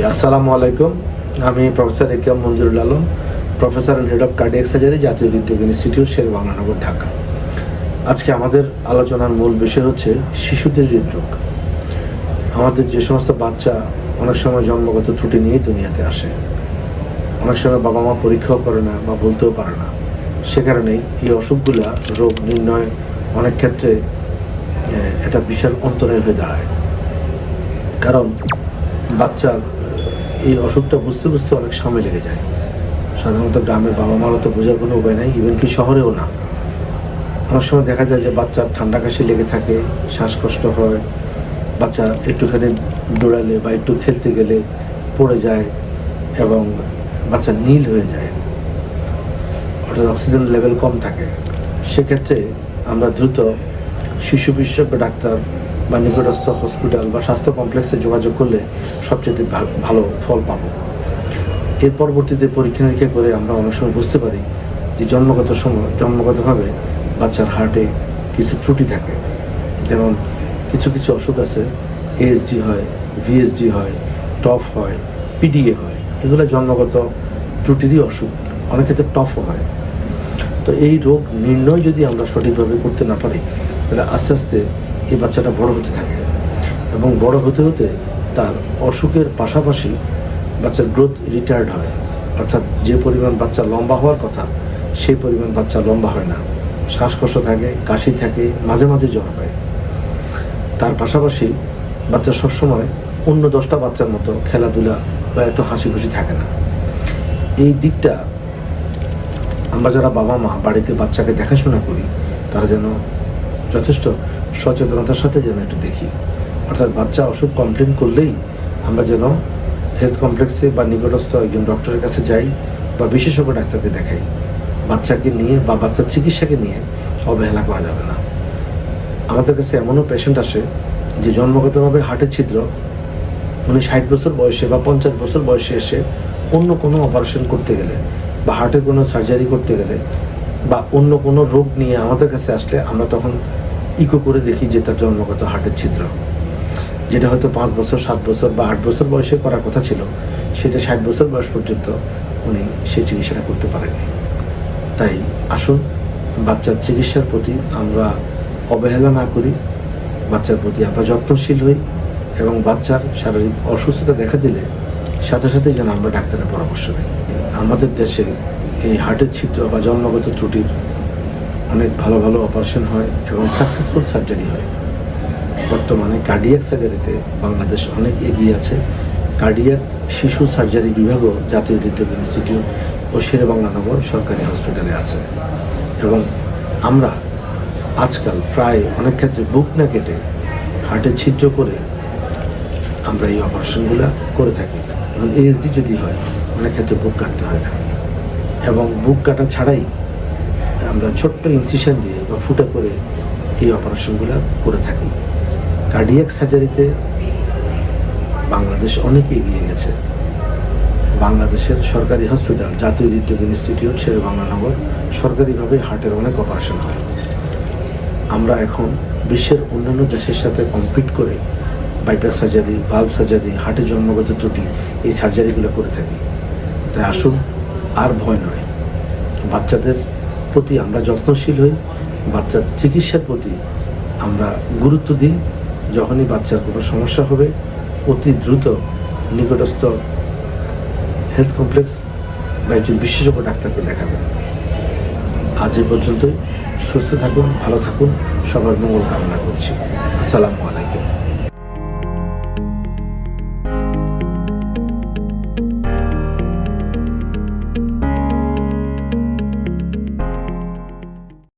আসসালামু আলাইকুম। আমি professor একিয়াম Manzurul Alam, professor and head of cardiac surgery, জাতীয় হৃদরোগ ইনস্টিটিউট শের বাংলানগর ঢাকা। আজকে আমাদের আলোচনার মূল বিষয় হচ্ছে শিশুদের হৃদরোগ। আমাদের যে সমস্ত বাচ্চা অনেক সময় জন্মগত ত্রুটি নিয়েই দুনিয়াতে আসে। অনেক সময় বাবা মা পরীক্ষাও করে না বা বলতেও পারে না। সে কারণেই এই অসুখগুলা রোগ নির্ণয় অনেক ক্ষেত্রে এটা বিশাল অন্তরায় হয়ে দাঁড়ায়। কারণ বাচ্চার এই অসুখটা বুঝতে বুঝতে অনেক সময় লেগে যায়। সাধারণত গ্রামের বাবা মারও তো বোঝার কোনো উপায় নেই ইভেন কি শহরেও না। অনেক সময় দেখা যায় যে বাচ্চার ঠান্ডা কাশি লেগে থাকে, শ্বাসকষ্ট হয়, বাচ্চা একটুখানি দৌড়ালে বা একটু খেলতে গেলে পড়ে যায় এবং বাচ্চা নীল হয়ে যায়। অর্থাৎ অক্সিজেন লেভেল কম থাকে। সেক্ষেত্রে আমরা দ্রুত শিশু বিশেষজ্ঞ ডাক্তার বা নিকটস্থ হসপিটাল বা স্বাস্থ্য কমপ্লেক্সে যোগাযোগ করলে সবচেয়ে ভালো ফল পাবো। এর পরবর্তীতে পরীক্ষা নিরীক্ষা করে আমরা অনেক সময় বুঝতে পারি যে জন্মগত সময় জন্মগতভাবে বাচ্চার হার্টে কিছু ত্রুটি থাকে। যেমন কিছু কিছু অসুখ আছে এএসডি হয় ভিএসডি হয় টফ হয় পিডিএ হয়, এগুলো জন্মগত ত্রুটিরই অসুখ, অনেক ক্ষেত্রে টফও হয়। তো এই রোগ নির্ণয় যদি আমরা সঠিকভাবে করতে না পারি, তাহলে আস্তে আস্তে এই বাচ্চাটা বড় হতে থাকে এবং বড় হতে হতে তার অসুখের পাশাপাশি বাচ্চার গ্রোথ রিটায়ার্ড হয়। অর্থাৎ যে পরিমাণ বাচ্চা লম্বা হওয়ার কথা, সেই পরিমাণ বাচ্চা লম্বা হয় না। শ্বাসকষ্ট থাকে, কাশি থাকে, মাঝে মাঝে জ্বর হয়। তার পাশাপাশি বাচ্চা সবসময় অন্য দশটা বাচ্চার মতো খেলাধুলা বা এত হাসি খুশি থাকে না। এই দিকটা আমরা যারা বাবা মা বাড়িতে বাচ্চাকে দেখাশোনা করি, তারা যেন যথেষ্ট সচেতনতার সাথে যেন একটু দেখি। অর্থাৎ বাচ্চা অসুখ কমপ্লেন করলেই আমরা যেন হেলথ কমপ্লেক্সে বা নিকটস্থ একজন ডক্টরের কাছে যাই বা বিশেষজ্ঞ ডাক্তারকে দেখাই। বাচ্চাকে নিয়ে বা বাচ্চার চিকিৎসাকে নিয়ে অবহেলা করা যাবে না। আমাদের কাছে এমনও পেশেন্ট আসে যে জন্মগতভাবে হার্টের ছিদ্র, উনি ষাট বছর বয়সে বা পঞ্চাশ বছর বয়সে এসে অন্য কোনো অপারেশন করতে গেলে বা হার্টের কোনো সার্জারি করতে গেলে বা অন্য কোনো রোগ নিয়ে আমাদের কাছে আসলে আমরা তখন ইকো করে দেখি যে তার জন্মগত হার্টের ছিদ্র। যেটা হয়তো পাঁচ বছর, সাত বছর বা আট বছর বয়সে করার কথা ছিল, সেটা ষাট বছর বয়স পর্যন্ত উনি সেই চিকিৎসাটা করতে পারেননি। তাই আসুন, বাচ্চার চিকিৎসার প্রতি আমরা অবহেলা না করি, বাচ্চার প্রতি আমরা যত্নশীল হই এবং বাচ্চার শারীরিক অসুস্থতা দেখা দিলে সাথে সাথে যেন আমরা ডাক্তারের পরামর্শ নিই। আমাদের দেশে এই হার্টের ছিদ্র বা জন্মগত ত্রুটির অনেক ভালো ভালো অপারেশন হয় এবং সাকসেসফুল সার্জারি হয়। বর্তমানে কার্ডিয়াক সার্জারিতে বাংলাদেশ অনেক এগিয়ে আছে। কার্ডিয়াক শিশু সার্জারি বিভাগও জাতীয় হৃদরোগ ইনস্টিটিউট ও শেরে বাংলানগর সরকারি হসপিটালে আছে। এবং আমরা আজকাল প্রায় অনেক ক্ষেত্রে বুক না কেটে হার্টে ছিদ্র করে আমরা এই অপারেশনগুলো করে থাকি। এবং এএসডি যদি হয়, অনেক ক্ষেত্রে বুক কাটতে হয় না। এবং বুক কাটা ছাড়াই ছোট্ট ইনসিশন দিয়ে বা ফুটা করে এই অপারেশনগুলো করে থাকি। কার্ডিয়াক সার্জারিতে বাংলাদেশ অনেক এগিয়ে গেছে। বাংলাদেশের সরকারি হসপিটাল জাতীয় হৃদরোগ ইনস্টিটিউট শের বাংলানগর সরকারিভাবে হার্টের অনেক অপারেশন হয়। আমরা এখন বিশ্বের অন্যান্য দেশের সাথে কম্পিট করে বাইপাস সার্জারি ভালভ সার্জারি হার্টের জন্মগত ত্রুটি এই সার্জারিগুলো করে থাকি। তাই আসুন, আর ভয় নয়। বাচ্চাদের প্রতি আমরা যত্নশীল হই, বাচ্চার চিকিৎসার প্রতি আমরা গুরুত্ব দিই। যখনই বাচ্চার কোনো সমস্যা হবে, অতি দ্রুত নিকটস্থ হেলথ কমপ্লেক্স বা একজন বিশেষজ্ঞ ডাক্তারকে দেখাবেন। আজ এ পর্যন্তই। সুস্থ থাকুন, ভালো থাকুন। সবার মঙ্গল কামনা করছি। আসসালামু আলাইকুম।